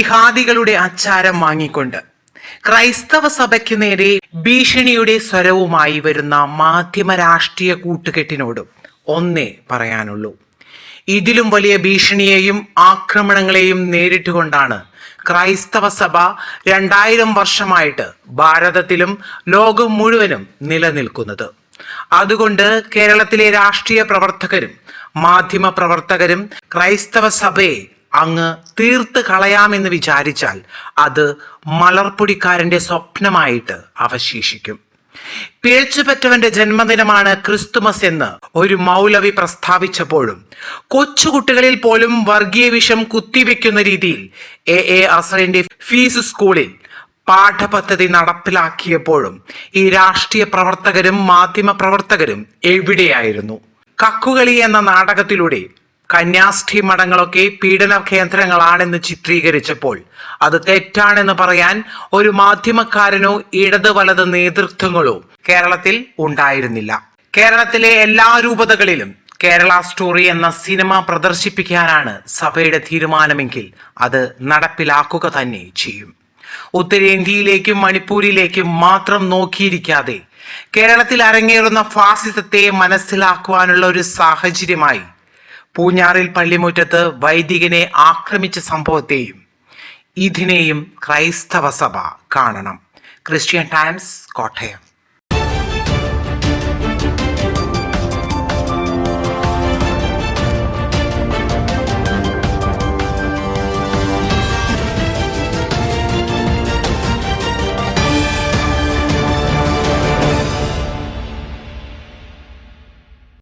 ജിഹാദികളുടെ അച്ചാരം വാങ്ങിക്കൊണ്ട് ക്രൈസ്തവ സഭയ്ക്ക് നേരെ ഭീഷണിയുടെ സ്വരവുമായി വരുന്ന മാധ്യമ രാഷ്ട്രീയ കൂട്ടുകെട്ടിനോടും ഒന്നേ പറയാനുള്ളൂ. ഇതിലും വലിയ ഭീഷണിയെയും ആക്രമണങ്ങളെയും നേരിട്ടുകൊണ്ടാണ് ക്രൈസ്തവ സഭ രണ്ടായിരം വർഷമായിട്ട് ഭാരതത്തിലും ലോകം മുഴുവനും നിലനിൽക്കുന്നത്. അതുകൊണ്ട് കേരളത്തിലെ രാഷ്ട്രീയ പ്രവർത്തകരും മാധ്യമ പ്രവർത്തകരും ക്രൈസ്തവ സഭയെ അങ്ങ് തീർത്ത് കളയാമെന്ന് വിചാരിച്ചാൽ അത് മലർപ്പൊടിക്കാരന്റെ സ്വപ്നമായിട്ട് അവശേഷിക്കും. പിഴച്ചുപറ്റവന്റെ ജന്മദിനമാണ് ക്രിസ്തുമസ് എന്ന് ഒരു മൗലവി പ്രസ്താവിച്ചപ്പോഴും കൊച്ചുകുട്ടികളിൽ പോലും വർഗീയ വിഷം കുത്തിവെക്കുന്ന രീതിയിൽ എ. എ. അസറിന്റെ ഫീസ് സ്കൂളിൽ പാഠപദ്ധതി നടപ്പിലാക്കിയപ്പോഴും ഈ രാഷ്ട്രീയ പ്രവർത്തകരും മാധ്യമ പ്രവർത്തകരും എവിടെയായിരുന്നു? കക്കുകളി എന്ന നാടകത്തിലൂടെ കന്യാസ്ത്രീ മഠങ്ങളൊക്കെ പീഡന കേന്ദ്രങ്ങളാണെന്ന് ചിത്രീകരിച്ചപ്പോൾ അത് തെറ്റാണെന്ന് പറയാൻ ഒരു മാധ്യമക്കാരനോ ഇടത് വലത് നേതൃത്വങ്ങളോ കേരളത്തിൽ ഉണ്ടായിരുന്നില്ല. കേരളത്തിലെ എല്ലാ രൂപതകളിലും കേരള സ്റ്റോറി എന്ന സിനിമ പ്രദർശിപ്പിക്കാനാണ് സഭയുടെ തീരുമാനമെങ്കിൽ അത് നടപ്പിലാക്കുക തന്നെ ചെയ്യും. ഉത്തരേന്ത്യയിലേക്കും മണിപ്പൂരിലേക്കും മാത്രം നോക്കിയിരിക്കാതെ കേരളത്തിൽ അരങ്ങേറുന്ന ഫാസിസത്തെ മനസ്സിലാക്കുവാനുള്ള ഒരു സാഹചര്യമായി പൂഞ്ഞാറിൽ പള്ളിമുറ്റത്ത് വൈദികനെ ആക്രമിച്ച സംഭവത്തെയും ഇതിനെയും ക്രൈസ്തവ സഭ കാണണം. Christian Times Kottayam.